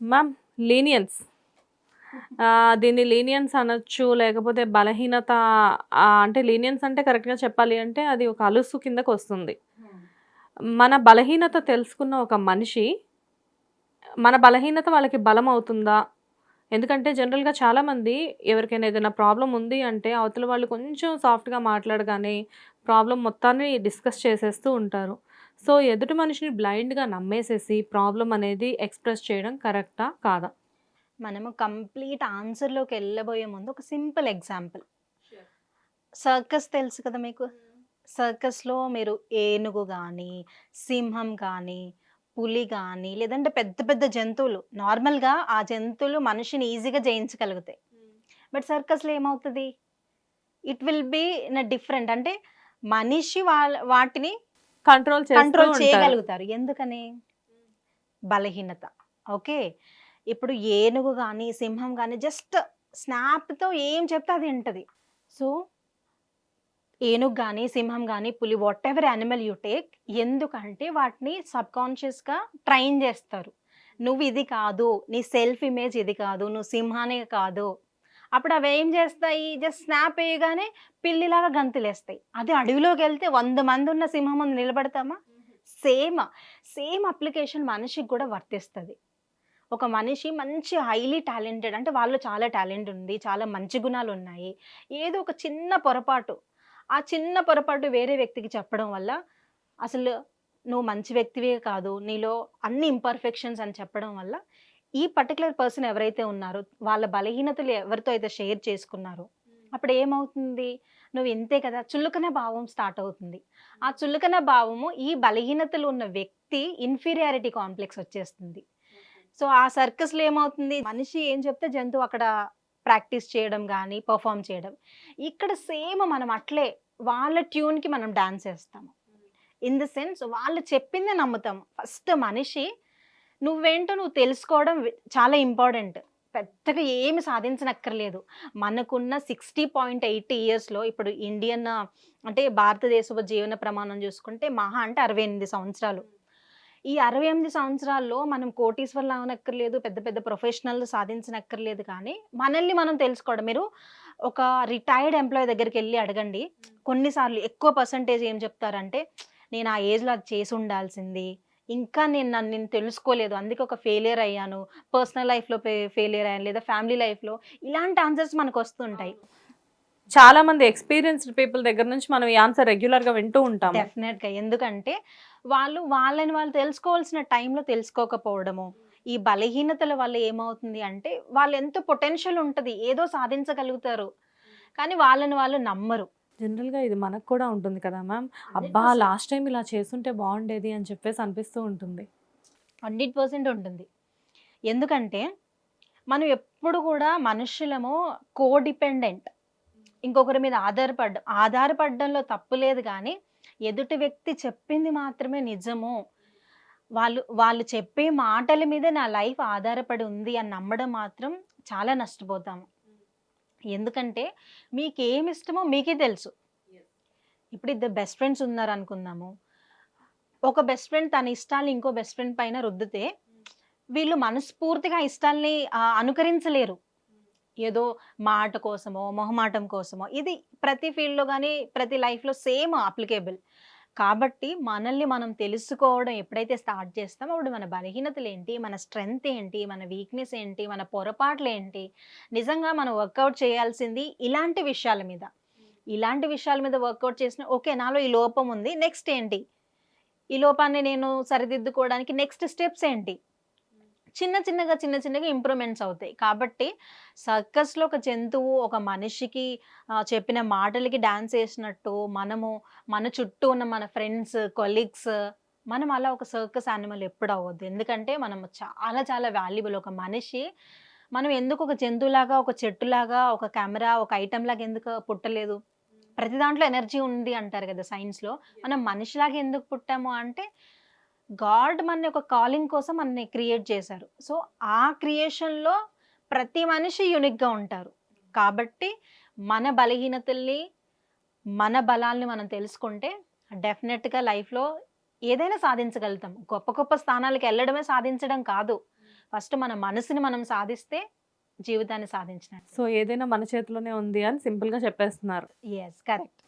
Ma'am లీనియన్స్ దీన్ని లీనియన్స్ అనొచ్చు లేకపోతే బలహీనత అంటే లీనియన్స్ అంటే కరెక్ట్గా చెప్పాలి అంటే అది ఒక అలుసు కిందకు వస్తుంది. మన బలహీనత తెలుసుకున్న ఒక మనిషి మన బలహీనత వాళ్ళకి బలం అవుతుందా? ఎందుకంటే జనరల్గా చాలామంది ఎవరికైనా ఏదైనా ప్రాబ్లం ఉంది అంటే అవతల వాళ్ళు కొంచెం సాఫ్ట్గా మాట్లాడగానే ప్రాబ్లం మొత్తాన్ని డిస్కస్ చేసేస్తూ ఉంటారు. సో ఎదుటి మనిషిని బ్లైండ్గా నమ్మేసేసి ప్రాబ్లం అనేది ఎక్స్ప్రెస్ చేయడం కరెక్టా? కాదా? మనము కంప్లీట్ ఆన్సర్లోకి వెళ్ళబోయే ముందు ఒక సింపుల్ ఎగ్జాంపుల్. సర్కస్ తెలుసు కదా మీకు? సర్కస్లో మీరు ఏనుగు కానీ సింహం కానీ పులి కానీ లేదంటే పెద్ద పెద్ద జంతువులు నార్మల్గా ఆ జంతువులు మనిషిని ఈజీగా జయించగలుగుతాయి. బట్ సర్కస్లో ఏమవుతుంది? It will be in different. అంటే మనిషి వాళ్ళ వాటిని కంట్రోల్ కంట్రోల్ చేయగలుగుతారు. ఎందుకని? బలహీనత. ఓకే? ఇప్పుడు ఏనుగు కానీ సింహం కానీ జస్ట్ స్నాప్తో ఏం చెప్తే అది వింటది. సో ఏనుగు కానీ సింహం కానీ పులి whatever animal you take ఎందుకంటే వాటిని సబ్కాన్షియస్గా ట్రైన్ చేస్తారు. నువ్వు ఇది కాదు నీ సెల్ఫ్ ఇమేజ్ ఇది కాదు నువ్వు సింహానే కాదు అప్పుడు అవి ఏం చేస్తాయి? జస్ట్ స్నాప్ వేయగానే పిల్లిలాగా గంతులేస్తాయి. అదే అడవిలోకి వెళ్తే వంద మంది ఉన్న సింహం ముందు నిలబడతామా? సేమ్. సేమ్ అప్లికేషన్ మనిషికి కూడా వర్తిస్తుంది. ఒక మనిషి మంచి హైలీ టాలెంటెడ్ అంటే వాళ్ళు చాలా టాలెంట్ ఉంది చాలా మంచి గుణాలు ఉన్నాయి. ఏదో ఒక చిన్న పొరపాటు. ఆ చిన్న పొరపాటు వేరే వ్యక్తికి చెప్పడం వల్ల అసలు నువ్వు మంచి వ్యక్తివే కాదు నీలో అన్ని ఇంపర్ఫెక్షన్స్ అని చెప్పడం వల్ల ఈ పర్టికులర్ పర్సన్ ఎవరైతే ఉన్నారో వాళ్ళ బలహీనతలు ఎవరితో అయితే షేర్ చేసుకున్నారో అప్పుడు ఏమవుతుంది? నువ్వు ఇంతే కదా చులకన భావం స్టార్ట్ అవుతుంది. ఆ చులకన భావము ఈ బలహీనతలు ఉన్న వ్యక్తి ఇన్ఫీరియారిటీ కాంప్లెక్స్ వచ్చేస్తుంది. సో ఆ సర్కస్లో ఏమవుతుంది? మనిషి ఏం చెప్తే జంతువు అక్కడ ప్రాక్టీస్ చేయడం కానీ పర్ఫామ్ చేయడం. ఇక్కడ సేమ్ మనం అట్లే వాళ్ళ ట్యూన్కి మనం డాన్స్ వేస్తాము ఇన్ ద సెన్స్ వాళ్ళు చెప్పిందే నమ్ముతాం ఫస్ట్ మనిషి నువ్వేంటో నువ్వు తెలుసుకోవడం చాలా ఇంపార్టెంట్. పెద్దగా ఏమి సాధించనక్కర్లేదు. మనకున్న సిక్స్టీ పాయింట్ ఎయిటీ ఇయర్స్లో ఇప్పుడు ఇండియన్ అంటే భారతదేశపు జీవన ప్రమాణం చూసుకుంటే మహా అంటే అరవై ఎనిమిది సంవత్సరాలు. ఈ అరవై ఎనిమిది సంవత్సరాల్లో మనం కోటీశ్వర్లు అవనక్కర్లేదు పెద్ద పెద్ద ప్రొఫెషనల్ సాధించనక్కర్లేదు కానీ మనల్ని మనం తెలుసుకోవడం మీరు ఒక రిటైర్డ్ ఎంప్లాయీ దగ్గరికి వెళ్ళి అడగండి. కొన్నిసార్లు ఎక్కువ పర్సంటేజ్ ఏం చెప్తారంటే నేను ఆ ఏజ్లో అది చేసి ఉండాల్సింది ఇంకా నేను నన్ను నేను తెలుసుకోలేదు. అందుకే ఒక ఫెయిలియర్ అయ్యాను. పర్సనల్ లైఫ్లో ఫెయిలియర్ అయ్యాను. లేదా ఫ్యామిలీ లైఫ్లో ఇలాంటి ఆన్సర్స్ మనకు వస్తుంటాయి. చాలా మంది ఎక్స్పీరియన్స్డ్ పీపుల్ దగ్గర నుంచి మనం ఈ ఆన్సర్ రెగ్యులర్గా వింటూ ఉంటాం డెఫినెట్గా. ఎందుకంటే వాళ్ళు వాళ్ళని వాళ్ళు తెలుసుకోవాల్సిన టైంలో తెలుసుకోకపోవడము ఈ బలహీనతల వల్ల ఏమవుతుంది అంటే వాళ్ళు ఎంతో పొటెన్షియల్ ఉంటుంది. ఏదో సాధించగలుగుతారు. కానీ వాళ్ళని వాళ్ళు నమ్మరు. జనరల్గా ఇది మనకు కూడా ఉంటుంది కదా మ్యామ్. అబ్బా లాస్ట్ టైం ఇలా చేస్తుంటే బాగుండేది అని చెప్పేసి అనిపిస్తూ ఉంటుంది. హండ్రెడ్ పర్సెంట్ ఉంటుంది. ఎందుకంటే మనం ఎప్పుడు కూడా మనుషులము కోడిపెండెంట్. ఇంకొకరి మీద ఆధారపడ్డ ఆధారపడడంలో తప్పు లేదు కానీ ఎదుటి వ్యక్తి చెప్పింది మాత్రమే నిజము. వాళ్ళు వాళ్ళు చెప్పే మాటల మీద నా లైఫ్ ఆధారపడి ఉంది అని నమ్మడం మాత్రం చాలా నష్టపోతాము. ఎందుకంటే మీకు ఏమి ఇష్టమో మీకే తెలుసు. ఇప్పుడు ఇద్దరు బెస్ట్ ఫ్రెండ్స్ ఉన్నారు అనుకుందాము ఒక బెస్ట్ ఫ్రెండ్ తన ఇష్టాలు ఇంకో బెస్ట్ ఫ్రెండ్ పైన రుద్దితే వీళ్ళు మనస్ఫూర్తిగా ఇష్టాల్ని అనుకరించలేరు. ఏదో మాట కోసమో మొహమాటం కోసమో. ఇది ప్రతి ఫీల్డ్లో కానీ ప్రతి లైఫ్లో సేమ్ అప్లికేబుల్ కాబట్టి మనల్ని మనం తెలుసుకోవడం ఎప్పుడైతే స్టార్ట్ చేస్తామో అప్పుడు మన బలహీనతలు ఏంటి మన స్ట్రెంగ్త్ ఏంటి మన వీక్నెస్ ఏంటి మన పొరపాట్లు ఏంటి నిజంగా మనం వర్కౌట్ చేయాల్సింది ఇలాంటి విషయాల మీద. ఇలాంటి విషయాల మీద వర్కౌట్ చేసిన ఓకే నాలో ఈ లోపం ఉంది నెక్స్ట్ ఏంటి ఈ లోపాన్ని నేను సరిదిద్దుకోవడానికి నెక్స్ట్ స్టెప్స్ ఏంటి? చిన్న చిన్నగా చిన్న చిన్నగా ఇంప్రూవ్మెంట్స్ అవుతాయి. కాబట్టి సర్కస్లో ఒక జంతువు ఒక మనిషికి చెప్పిన మాటలకి డాన్స్ వేసినట్టు మనము మన చుట్టూ ఉన్న మన ఫ్రెండ్స్ కొలీగ్స్ మనం అలా ఒక సర్కస్ యానిమల్ ఎప్పుడు అవ్వద్దు. ఎందుకంటే మనం చాలా చాలా వాల్యుబుల్. ఒక మనిషి మనం ఎందుకు ఒక జంతువులాగా ఒక చెట్టులాగా ఒక కెమెరా ఒక ఐటెం లాగా ఎందుకు పుట్టలేదు? ప్రతి దాంట్లో ఎనర్జీ ఉంది అంటారు కదా సైన్స్లో. మనం మనిషిలాగా ఎందుకు పుట్టాము అంటే గాడ్ మన ఒక కాలింగ్ కోసం మనని క్రియేట్ చేశారు సో ఆ క్రియేషన్లో ప్రతి మనిషి యూనిక్గా ఉంటారు. కాబట్టి మన బలహీనతల్ని మన బలాల్ని మనం తెలుసుకుంటే డెఫినెట్గా లైఫ్లో ఏదైనా సాధించగలుగుతాం. గొప్ప గొప్ప స్థానాలకు వెళ్ళడమే సాధించడం కాదు. ఫస్ట్ మన మనసుని మనం సాధిస్తే జీవితాన్ని సాధించినట్టు. సో ఏదైనా మన చేతిలోనే ఉంది అని సింపుల్గా చెప్పేస్తున్నారు. Yes correct